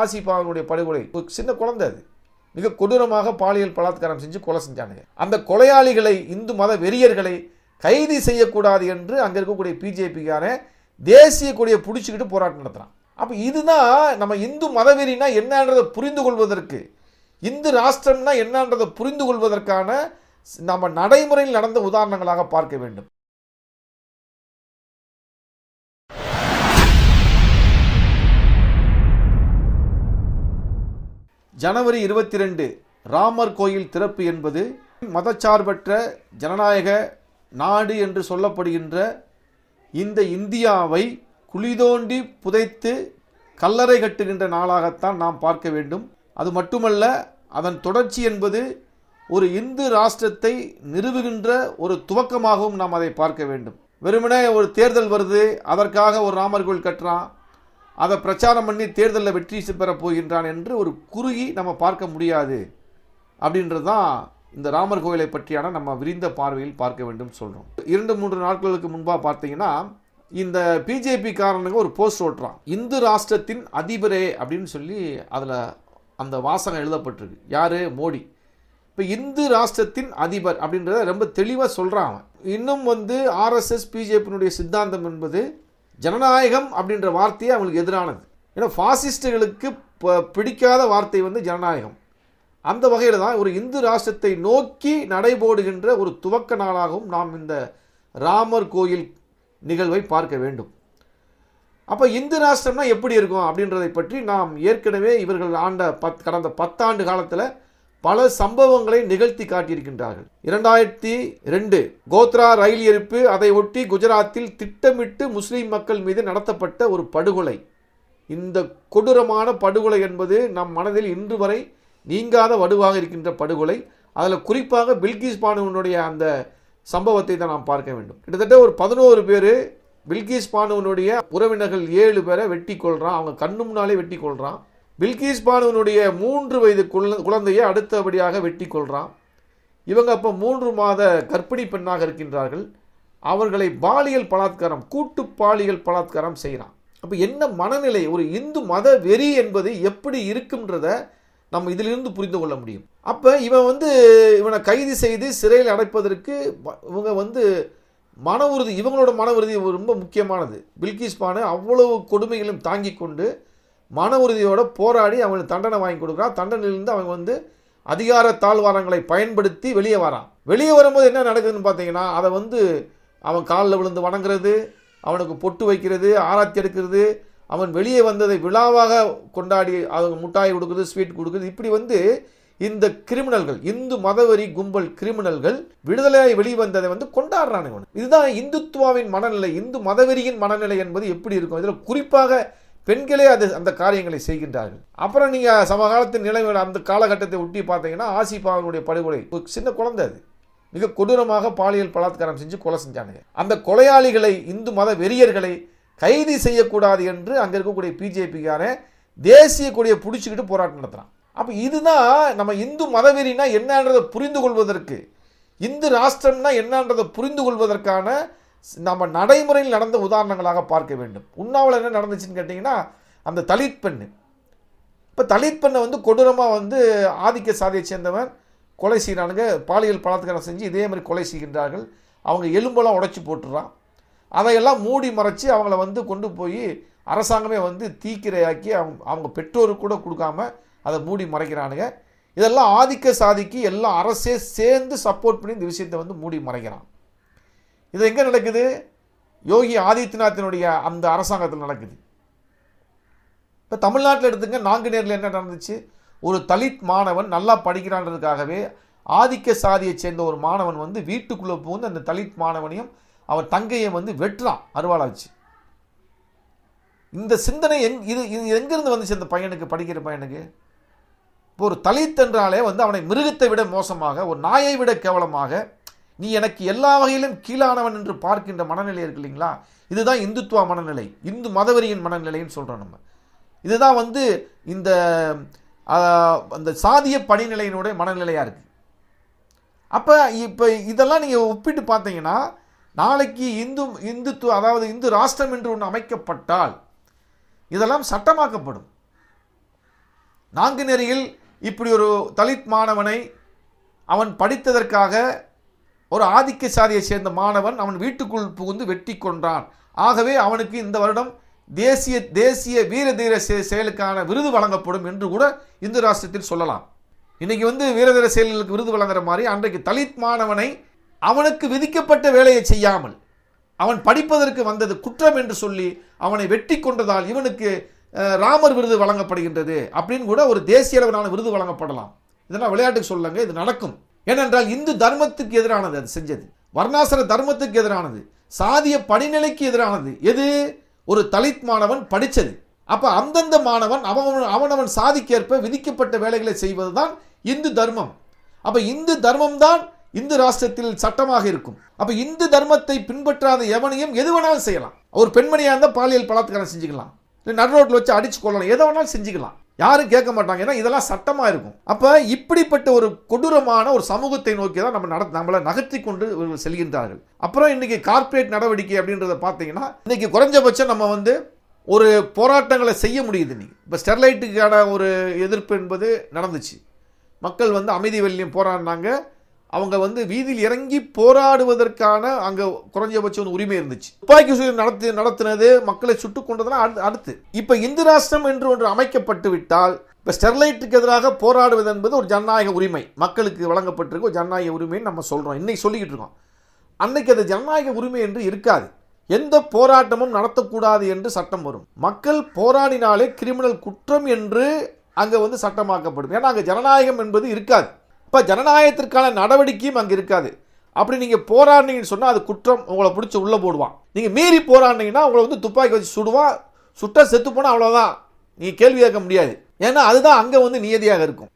ஆசிபாவனுடைய படுகொலை. சின்ன குழந்தை அது. மிக கொடூரமாக பாலியல் பலாத்காரம் செஞ்சு கொலை செஞ்சானுங்க. அந்த கொலையாளிகளை இந்து மத வெறியர்களை கைது செய்யக்கூடாது என்று அங்கே இருக்கக்கூடிய பிஜேபிக்கான தேசிய கொடியை பிடிச்சிக்கிட்டு போராட்டம் நடத்துகிறான் அப்போ இதுதான் நம்ம இந்து மதவெறினா என்னன்றதை புரிந்து கொள்வதற்கு இந்து ராஷ்டிரம்னா என்னன்றதை புரிந்து கொள்வதற்கான நம்ம நடைமுறையில் நடந்த உதாரணங்களாக பார்க்க வேண்டும். ஜனவரி இருபத்தி ரெண்டு ராமர் கோயில் திறப்பு என்பது மதச்சார்பற்ற ஜனநாயக நாடு என்று சொல்லப்படுகின்ற இந்த இந்தியாவை குளிதோண்டி புதைத்து கல்லறை கட்டுகின்ற நாளாகத்தான் நாம் பார்க்க வேண்டும். அது மட்டுமல்ல அதன் தொடர்ச்சி என்பது ஒரு இந்து ராஷ்டிரத்தை நிறுவுகின்ற ஒரு துவக்கமாகவும் நாம் அதை பார்க்க வேண்டும். வெறுமனே ஒரு தேர்தல் வருது அதற்காக ஒரு ராமர் கோயில் கட்டுறான் அதை பிரச்சாரம் பண்ணி தேர்தலில் வெற்றி பெறப் போகின்றான் என்று ஒரு குறுகி நம்ம பார்க்க முடியாது அப்படின்றது தான் இந்த ராமர் கோயிலை பற்றியான நம்ம விரிந்த பார்வையில் பார்க்க வேண்டும் சொல்கிறோம் இரண்டு மூன்று நாட்களுக்கு முன்பாக பார்த்தீங்கன்னா இந்த பிஜேபி காரனுங்க ஒரு போஸ்ட் ஓட்டுறான். இந்து ராஷ்டிரத்தின் அதிபரே அப்படின்னு சொல்லி அதில் அந்த வாசகம் எழுதப்பட்டிருக்கு. யார்? மோடி. இப்போ இந்து ராஷ்டிரத்தின் அதிபர் அப்படின்றத ரொம்ப தெளிவாக சொல்கிறான் அவன். இன்னும் வந்து ஆர்எஸ்எஸ் பிஜேபியினுடைய சித்தாந்தம் என்பது ஜனநாயகம் அப்படின்ற வார்த்தையே அவங்களுக்கு எதிரானது. ஏன்னா ஃபாசிஸ்டுகளுக்கு ப- பிடிக்காத வார்த்தை வந்து ஜனநாயகம். அந்த வகையில் தான் ஒரு இந்து ராஷ்டிரத்தை நோக்கி நடைபோடுகின்ற ஒரு துவக்க நாளாகவும் நாம் இந்த ராமர் கோயில் நிகழ்வை பார்க்க வேண்டும். அப்போ இந்து ராஷ்டிரம்னா எப்படி இருக்கும் அப்படின்றதை பற்றி நாம் ஏற்கனவே இவர்கள் ஆண்ட பத் கடந்த பத்தாண்டு காலத்தில் பல சம்பவங்களை நிகழ்த்தி காட்டியிருக்கின்றார்கள். இரண்டாயிரத்தி ரெண்டு கோத்ரா ரயில் எரிப்பு அதை ஒட்டி குஜராத்தில் திட்டமிட்டு முஸ்லீம் மக்கள் மீது நடத்தப்பட்ட ஒரு படுகொலை. இந்த கொடூரமான படுகொலை என்பது நம் மனதில் இன்று வரை நீங்காத வடுவாக இருக்கின்ற படுகொலை. அதில் குறிப்பாக பில்கிஸ் பானுவனுடைய அந்த சம்பவத்தை தான் நாம் பார்க்க வேண்டும். கிட்டத்தட்ட ஒரு பதினோரு பேர் பில்கிஸ் பானுவனுடைய உறவினர்கள் ஏழு பேரை வெட்டி கொள்கிறான் அவங்க கண்ணு முன்னாலே வெட்டி கொள்கிறான் பில்கிஸ் பானுவனுடைய மூன்று வயது குழந்தையை அடுத்தபடியாக வெட்டி கொள்கிறான் இவங்க அப்போ மூன்று மாத கர்ப்பிணி பெண்ணாக இருக்கின்றார்கள். அவர்களை பாலியல் பலாத்காரம் கூட்டு பாலியல் பலாத்காரம் செய்கிறான் அப்போ என்ன மனநிலை ஒரு இந்து மத வெறி என்பது எப்படி இருக்குன்றத நம்ம இதிலிருந்து புரிந்து கொள்ள முடியும். அப்போ இவன் வந்து இவனை கைது செய்து சிறையில் அடைப்பதற்கு இவங்க வந்து மன உறுதி இவங்களோட மன உறுதி ரொம்ப முக்கியமானது. பில்கிஸ் பானு அவ்வளவு கொடுமைகளும் தாங்கி கொண்டு மன உறுதியோடு போராடி அவங்களுக்கு தண்டனை வாங்கி கொடுக்குறான் தண்டனையிலிருந்து அவங்க வந்து அதிகார தாழ்வாரங்களை பயன்படுத்தி வெளியே வரான் வெளியே வரும்போது என்ன நடக்குதுன்னு பார்த்தீங்கன்னா அதை வந்து அவன் காலில் விழுந்து வணங்குறது அவனுக்கு பொட்டு வைக்கிறது ஆராத்தி எடுக்கிறது அவன் வெளியே வந்ததை விழாவாக கொண்டாடி அவங்க முட்டாய் கொடுக்குறது ஸ்வீட் கொடுக்குறது இப்படி வந்து இந்த கிரிமினல்கள் இந்து மதவெறி கும்பல் கிரிமினல்கள் விடுதலையாய் வெளிவந்ததை வந்து கொண்டாடுறானுங்க இதுதான் இந்துத்துவாவின் மனநிலை இந்து மதவெறியின் மனநிலை என்பது எப்படி இருக்கும்? இதில் குறிப்பாக பெண்களே அது அந்த காரியங்களை செய்கின்றார்கள். அப்புறம் நீங்கள் சமகாலத்தின் நிலைமையில் அந்த காலகட்டத்தை ஒட்டி பார்த்தீங்கன்னா ஆசிபாவனுடைய படுகொலை. சின்ன குழந்தை அது. மிக கொடூரமாக பாலியல் பலாத்காரம் செஞ்சு கொலை செஞ்சானுங்க. அந்த கொலையாளிகளை இந்து மத வெறியர்களை கைது செய்யக்கூடாது என்று அங்கே இருக்கக்கூடிய பிஜேபிக்காரன் தேசிய கொடியை பிடிச்சிக்கிட்டு போராட்டம் நடத்துகிறான் அப்போ இதுதான் நம்ம இந்து மதவெறினா என்னன்றதை புரிந்து கொள்வதற்கு இந்து ராஷ்டிரம்னா என்னன்றதை புரிந்து கொள்வதற்கான நம்ம நடைமுறையில் நடந்த உதாரணங்களாக பார்க்க வேண்டும். உண்ணாவில் என்ன நடந்துச்சுன்னு கேட்டிங்கன்னா அந்த தலித் பெண்ணு. இப்போ தலித் பெண்ணை வந்து கொடூரமாக வந்து ஆதிக்க சாதியை சேர்ந்தவன் கொலை செய்கிறானுங்க பாலியல் பலாத்காரம் செஞ்சு இதே மாதிரி கொலை செய்கின்றார்கள். அவங்க எலும்பெல்லாம் உடைச்சி போட்டுறான். அதையெல்லாம் மூடி மறைச்சி அவங்கள வந்து கொண்டு போய் அரசாங்கமே வந்து தீக்கிரையாக்கி அவங்க அவங்க பெற்றோருக்கு கூட கொடுக்காம அதை மூடி மறைக்கிறானுங்க. இதெல்லாம் ஆதிக்க சாதிக்கு எல்லாம் அரசே சேர்ந்து சப்போர்ட் பண்ணி இந்த விஷயத்தை வந்து மூடி மறைக்கிறான். இது எங்கே நடக்குது? யோகி ஆதித்யநாத்தினுடைய அந்த அரசாங்கத்தில் நடக்குது. இப்போ தமிழ்நாட்டில் எடுத்துங்க நாங்குநேரில் என்ன நடந்துச்சு? ஒரு தலித் மாணவன் நல்லா படிக்கிறான்றதுக்காகவே ஆதிக்க சாதியை சேர்ந்த ஒரு மாணவன் வந்து வீட்டுக்குள்ளே புகுந்து அந்த தலித் மாணவனையும் அவன் தங்கையை வந்து வெட்டுறான் அருவாளை வச்சு இந்த சிந்தனை எங் இது இது எங்கேருந்து வந்துச்சு அந்த பையனுக்கு படிக்கிற பையனுக்கு? இப்போ ஒரு தலித் என்றாலே வந்து அவனை மிருகத்தை விட மோசமாக ஒரு நாயை விட கேவலமாக நீ எனக்கு எல்லா வகையிலும் கீழானவன் என்று பார்க்கின்ற மனநிலை இருக்கு இல்லைங்களா? இதுதான் இந்துத்துவ மனநிலை. இந்து மதவெறியின் மனநிலைன்னு சொல்கிறோம் நம்ம. இதுதான் வந்து இந்த அந்த சாதிய பணிநிலையினுடைய மனநிலையாக இருக்குது அப்போ இப்போ இதெல்லாம் நீங்கள் ஒப்பிட்டு பார்த்தீங்கன்னா நாளைக்கு இந்து இந்துத்துவ அதாவது இந்து ராஷ்டிரம் என்று ஒன்று அமைக்கப்பட்டால் இதெல்லாம் சட்டமாக்கப்படும். நாங்குநேரியில் இப்படி ஒரு தலித் மாணவனை அவன் படித்ததற்காக ஒரு ஆதிக்க சாதியை சேர்ந்த மாணவன் அவன் வீட்டுக்குள் புகுந்து வெட்டி கொன்றான். ஆகவே அவனுக்கு இந்த வருடம் தேசிய தேசிய வீர தீர செ- செயலுக்கான விருது வழங்கப்படும் என்று கூட இந்து ராஷ்டிரத்தில் சொல்லலாம். இன்னைக்கு வந்து வீரதீர செயல்களுக்கு விருது வழங்குற மாதிரி அன்றைக்கு தலித் மாணவனை அவனுக்கு விதிக்கப்பட்ட வேலையை செய்யாமல் அவன் படிப்பதற்கு வந்தது குற்றம் என்று சொல்லி அவனை வெட்டி கொண்டதால் இவனுக்கு ராமர் விருது வழங்கப்படுகின்றது அப்படின்னு கூட ஒரு தேசிய அளவிலான விருது வழங்கப்படலாம். இதெல்லாம் விளையாட்டுக்கு சொல்லுங்க இது நடக்கும். ஏனென்றால் இந்து தர்மத்துக்கு எதிரானது அது செஞ்சது. வர்ணாசிர தர்மத்துக்கு எதிரானது. சாதிய படிநிலைக்கு எதிரானது. எது? ஒரு தலித் மாணவன் படித்தது அப்போ அந்தந்த மாணவன் அவன் அவனவன் சாதிக்கேற்ப விதிக்கப்பட்ட வேலைகளை செய்வதுதான் இந்து தர்மம். அப்போ இந்து தர்மம் தான் இந்து ராஷ்டிரத்தில் சட்டமாக இருக்கும். அப்போ இந்து தர்மத்தை பின்பற்றாத எவனையும் எது வேணாலும் செய்யலாம். ஒரு பெண்மணியாக இருந்தால் பாலியல் பலாத்காரம் செஞ்சுக்கலாம். நடு ரோட்டில் வச்சு அடிச்சு கொள்ளலாம் எதை வேணாலும் செஞ்சுக்கலாம். யாரும் கேட்க மாட்டாங்க. ஏன்னா இதெல்லாம் சட்டமாக இருக்கும். அப்போ இப்படிப்பட்ட ஒரு கொடூரமான ஒரு சமூகத்தை நோக்கி தான் நம்ம நட நம்மளை நகர்த்தி கொண்டு செல்கின்றார்கள். அப்புறம் இன்றைக்கி கார்ப்பரேட் நடவடிக்கை அப்படின்றத பார்த்தீங்கன்னா இன்றைக்கி குறைஞ்சபட்சம் நம்ம வந்து ஒரு போராட்டங்களை செய்ய முடியுது இன்னைக்கு. இப்போ ஸ்டெர்லைட்டுக்கான ஒரு எதிர்ப்பு என்பது நடந்துச்சு. மக்கள் வந்து அமைதி வெள்ளியம் போராடினாங்க. அவங்க வந்து வீதியில் இறங்கி போராடுவதற்கான அங்கே குறைஞ்சபட்சம் ஒரு உரிமை இருந்துச்சு. துப்பாக்கி சூழல் நடத்தி நடத்தினது மக்களை சுட்டுக் கொண்டதெல்லாம் அடுத்து. இப்போ இந்து ராஷ்டிரம் என்று ஒன்று அமைக்கப்பட்டு விட்டால் இப்போ ஸ்டெர்லைட்டுக்கு எதிராக போராடுவது என்பது ஒரு ஜனநாயக உரிமை. மக்களுக்கு வழங்கப்பட்டிருக்க ஒரு ஜனநாயக உரிமைன்னு நம்ம சொல்கிறோம் இன்னைக்கு சொல்லிக்கிட்டு இருக்கோம். அன்னைக்கு அது ஜனநாயக உரிமை என்று இருக்காது. எந்த போராட்டமும் நடத்தக்கூடாது என்று சட்டம் வரும். மக்கள் போராடினாலே கிரிமினல் குற்றம் என்று அங்கே வந்து சட்டமாக்கப்படும். ஏன்னா அங்கே ஜனநாயகம் என்பது இருக்காது. இப்போ ஜனநாயகத்திற்கான நடவடிக்கையும் அங்கே இருக்காது. அப்படி நீங்கள் போராடினீங்கன்னு சொன்னால் அது குற்றம் உங்களை பிடிச்சி உள்ளே போடுவான். நீங்கள் மீறி போராடினீங்கன்னா உங்களை வந்து துப்பாக்கி வச்சு சுடுவான் சுட்டா செத்து போனால் அவ்வளோதான் நீங்கள் கேள்வி கேட்க முடியாது. ஏன்னா அதுதான் அங்கே வந்து நியதியாக இருக்கும்.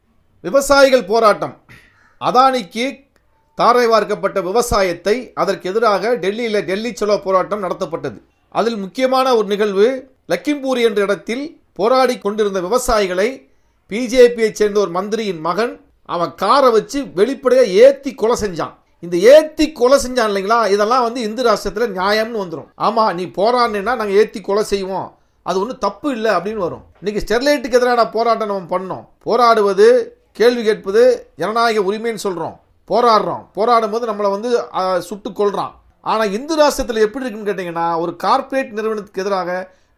விவசாயிகள் போராட்டம். அதானிக்கு தாரை வார்க்கப்பட்ட விவசாயத்தை அதற்கு எதிராக டெல்லியில் டெல்லி செலவு போராட்டம் நடத்தப்பட்டது. அதில் முக்கியமான ஒரு நிகழ்வு லக்கிம்பூர் என்ற இடத்தில் போராடி கொண்டிருந்த விவசாயிகளை பிஜேபியைச் சேர்ந்த ஒரு மந்திரியின் மகன் அவன் காரை வச்சு வெளிப்படையாக ஏற்றி கொலை செஞ்சான். இந்த ஏற்றி கொலை செஞ்சான் இல்லைங்களா? இதெல்லாம் வந்து இந்து ராஷ்டிரத்தில் நியாயம்னு வந்துடும் ஆமாம் நீ போராடினா நாங்கள் ஏற்றி கொலை செய்வோம். அது ஒன்றும் தப்பு இல்லை அப்படின்னு வரும். இன்றைக்கி ஸ்டெர்லைட்டுக்கு எதிரான போராட்டம் நம்ம பண்ணோம். போராடுவது கேள்வி கேட்பது ஜனநாயக உரிமைன்னு சொல்கிறோம் போராடுறோம். போராடும் போது நம்மளை வந்து சுட்டு கொள்கிறான் ஆனால் இந்து ராஷ்டிரத்தில் எப்படி இருக்குன்னு கேட்டிங்கன்னா ஒரு கார்ப்பரேட் நிறுவனத்துக்கு எதிராக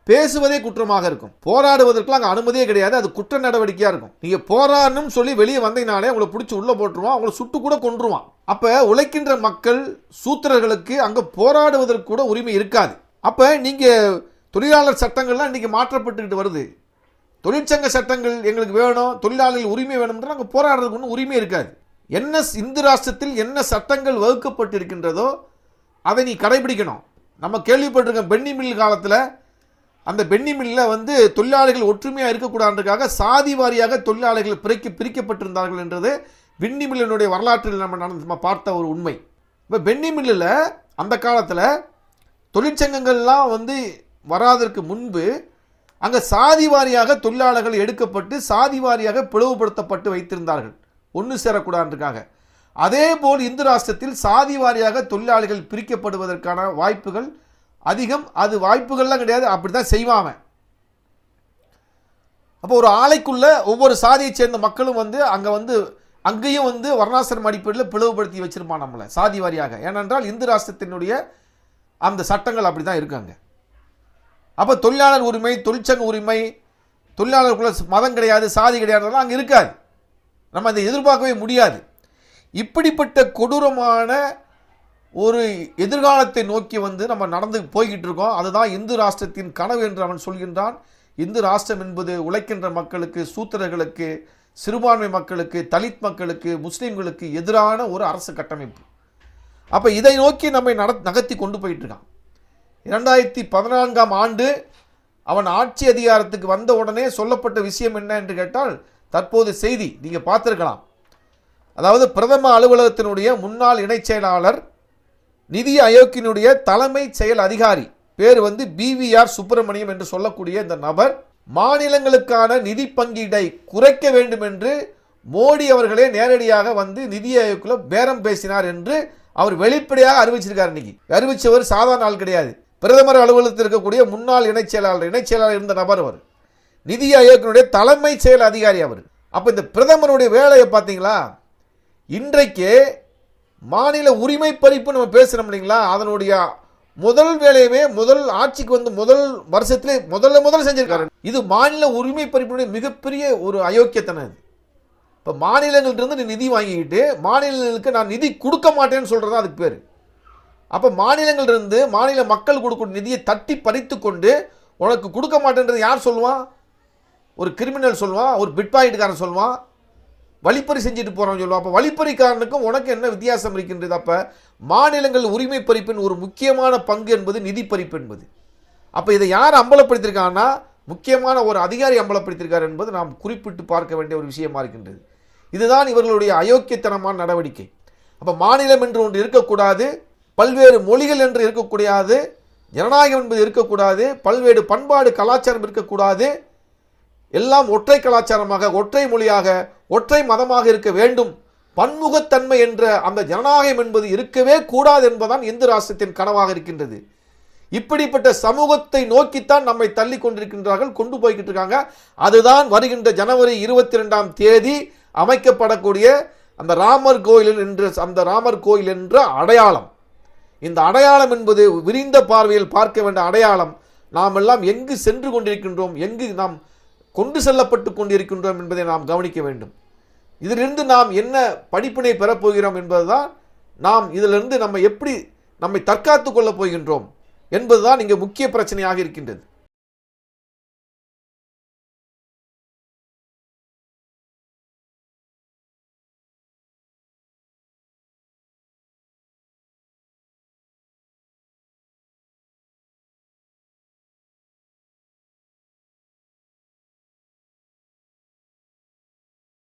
பேசுவதே குற்றமாக இருக்கும். போராடுவதற்குலாம் அங்கே அனுமதியே கிடையாது. அது குற்ற நடவடிக்கையாக இருக்கும். நீங்கள் போராடணும்னு சொல்லி வெளியே வந்தீங்கனாலே உங்களை பிடிச்சி உள்ளே போட்டுருவான் உங்களை சுட்டு கூட கொன்றுவான். அப்போ உழைக்கின்ற மக்கள் சூத்திரர்களுக்கு அங்கே போராடுவதற்கு கூட உரிமை இருக்காது. அப்போ நீங்கள் தொழிலாளர் சட்டங்கள்லாம் இன்றைக்கி மாற்றப்பட்டுக்கிட்டு வருது. தொழிற்சங்க சட்டங்கள் எங்களுக்கு வேணும் தொழிலாளர்கள் உரிமை வேணும்ன்ற அங்கே போராடுறதுக்கு ஒன்றும் உரிமை இருக்காது. என்ன இந்து ராஷ்டிரத்தில் என்ன சட்டங்கள் வகுக்கப்பட்டிருக்கின்றதோ அதை நீ கடைபிடிக்கணும். நம்ம கேள்விப்பட்டிருக்கோம் பென்னி மில் காலத்தில் அந்த பென்னி மில்லில் வந்து தொழிலாளிகள் ஒற்றுமையாக இருக்கக்கூடாதுக்காக சாதி வாரியாக தொழிலாளிகள் பிரிக்க பிரிக்கப்பட்டிருந்தார்கள் என்றது பென்னி மில்லினுடைய வரலாற்றில் நம்ம நடந்து நம்ம பார்த்த ஒரு உண்மை. இப்போ பென்னி மில்லில் அந்த காலத்தில் தொழிற்சங்கங்கள்லாம் வந்து வராதற்கு முன்பு அங்கே சாதி வாரியாக தொழிலாளர்கள் எடுக்கப்பட்டு சாதி வாரியாக பிளவுபடுத்தப்பட்டு வைத்திருந்தார்கள். ஒன்று சேரக்கூடாதுக்காக அதே போல் இந்து ராஷ்டிரத்தில் சாதி வாரியாக தொழிலாளிகள் பிரிக்கப்படுவதற்கான வாய்ப்புகள் அதிகம் அது வாய்ப்புகள்லாம் கிடையாது அப்படி தான் செய்வாங்க அப்போ ஒரு ஆலைக்குள்ள ஒவ்வொரு சாதியை சேர்ந்த மக்களும் வந்து அங்கே வந்து அங்கேயும் வந்து வர்ணாசிரம அடிப்படையில் பிளவுபடுத்தி வச்சிருப்பான் நம்மளை சாதி வாரியாக. ஏனென்றால் இந்து ராஷ்டிரத்தினுடைய அந்த சட்டங்கள் அப்படி தான் இருக்காங்க. அப்போ தொழிலாளர் உரிமை தொழிற்சங்க உரிமை தொழிலாளருக்குள்ள மதம் கிடையாது சாதி கிடையாதுலாம் அங்கே இருக்காது. நம்ம அதை எதிர்பார்க்கவே முடியாது. இப்படிப்பட்ட கொடூரமான ஒரு எதிர்காலத்தை நோக்கி வந்து நம்ம நடந்து போய்கிட்டு இருக்கோம். அதுதான் இந்து ராஷ்டிரத்தின் கனவு என்று அவன் சொல்கின்றான். இந்து ராஷ்டிரம் என்பது உழைக்கின்ற மக்களுக்கு சூத்திரர்களுக்கு சிறுபான்மை மக்களுக்கு தலித் மக்களுக்கு முஸ்லீம்களுக்கு எதிரான ஒரு அரசு கட்டமைப்பு. அப்போ இதை நோக்கி நம்மை நட நகர்த்தி கொண்டு போயிட்டு இருக்கான். இரண்டாயிரத்தி பதினான்காம் ஆண்டு அவன் ஆட்சி அதிகாரத்துக்கு வந்த உடனே சொல்லப்பட்ட விஷயம் என்ன என்று கேட்டால் தற்போது செய்தி நீங்கள் பார்த்துருக்கலாம். அதாவது பிரதம அலுவலகத்தினுடைய முன்னாள் இணைச் செயலாளர் நிதி ஆயோக்கினுடைய தலைமை செயல் அதிகாரி. பேர் வந்து பிவிஆர் சுப்பிரமணியம் என்று சொல்லக்கூடிய இந்த நபர் மாநிலங்களுக்கான நிதி பங்கீடை குறைக்க வேண்டும் என்று மோடி அவர்களே நேரடியாக வந்து நிதி ஆயோக்கில் பேரம் பேசினார் என்று அவர் வெளிப்படையாக அறிவிச்சிருக்கார் இன்னைக்கு. அறிவிச்சவர் சாதாரண ஆள் கிடையாது. பிரதமர் அலுவலகத்தில் இருக்கக்கூடிய முன்னாள் இணைச் செயலாளர் இணைச் செயலாளர் இருந்த நபர் அவர். நிதி ஆயோக்கினுடைய தலைமை செயல் அதிகாரி அவர். அப்போ இந்த பிரதமருடைய வேலையை பார்த்தீங்களா? இன்றைக்கு மாநில உரிமை பறிப்பு நம்ம பேசுகிறோம் இல்லைங்களா? அதனுடைய முதல் வேலையுமே முதல் ஆட்சிக்கு வந்து முதல் வருஷத்திலே முதல்ல முதல் செஞ்சிருக்காரு. இது மாநில உரிமை பறிப்பினுடைய மிகப்பெரிய ஒரு அயோக்கியத்தனம் இது. இப்போ மாநிலங்கள்ட்டிருந்து நீ நிதி வாங்கிக்கிட்டு மாநிலங்களுக்கு நான் நிதி கொடுக்க மாட்டேன்னு சொல்கிறது அதுக்கு பேர். அப்போ மாநிலங்களிலிருந்து மாநில மக்கள் கொடுக்கும் நிதியை தட்டி பறித்து கொண்டு உனக்கு கொடுக்க மாட்டேன்றது யார் சொல்லுவான் ஒரு கிரிமினல் சொல்லுவான் ஒரு பிட்பாயிட்டுக்காரன் சொல்லுவான் வழிப்பறி செஞ்சுட்டு போகிறோம்னு சொல்லுவோம். அப்போ வழிப்பறிக்காரனுக்கும் உனக்கு என்ன வித்தியாசம் இருக்கின்றது? அப்போ மாநிலங்கள் உரிமை பறிப்பின் ஒரு முக்கியமான பங்கு என்பது நிதி பறிப்பு என்பது. அப்போ இதை யார் அம்பலப்படுத்தியிருக்காங்கன்னா முக்கியமான ஒரு அதிகாரி அம்பலப்படுத்தியிருக்கார் என்பது நாம் குறிப்பிட்டு பார்க்க வேண்டிய ஒரு விஷயமா இருக்கின்றது. இதுதான் இவர்களுடைய அயோக்கியத்தனமான நடவடிக்கை. அப்போ மாநிலம் என்று ஒன்று இருக்கக்கூடாது பல்வேறு மொழிகள் என்று இருக்கக்கூடாது ஜனநாயகம் என்பது இருக்கக்கூடாது பல்வேறு பண்பாடு கலாச்சாரம் இருக்கக்கூடாது. எல்லாம் ஒற்றை கலாச்சாரமாக ஒற்றை மொழியாக ஒற்றை மதமாக இருக்க வேண்டும். பன்முகத்தன்மை என்ற அந்த ஜனநாயகம் என்பது இருக்கவே கூடாது என்பதுதான் இந்து ராஷ்டிரத்தின் கனவாக இருக்கின்றது. இப்படிப்பட்ட சமூகத்தை நோக்கித்தான் நம்மை தள்ளி கொண்டிருக்கின்றார்கள் கொண்டு போய்கிட்டு இருக்காங்க. அதுதான் வருகின்ற ஜனவரி இருபத்தி ரெண்டாம் தேதி அமைக்கப்படக்கூடிய அந்த ராமர் கோயில் என்ற அந்த ராமர் கோயில் என்ற அடையாளம். இந்த அடையாளம் என்பது விரிந்த பார்வையில் பார்க்க வேண்டிய அடையாளம். நாம் எல்லாம் எங்கு சென்று கொண்டிருக்கின்றோம்? எங்கு நாம் கொண்டு செல்லப்பட்டு கொண்டிருக்கின்றோம் என்பதை நாம் கவனிக்க வேண்டும். இதிலிருந்து நாம் என்ன படிப்பினை பெறப்போகிறோம் என்பதுதான் நாம் இதிலிருந்து நம்ம எப்படி நம்மை தற்காத்து கொள்ளப் போகின்றோம் என்பதுதான் இங்கே முக்கிய பிரச்சனையாக இருக்கின்றது.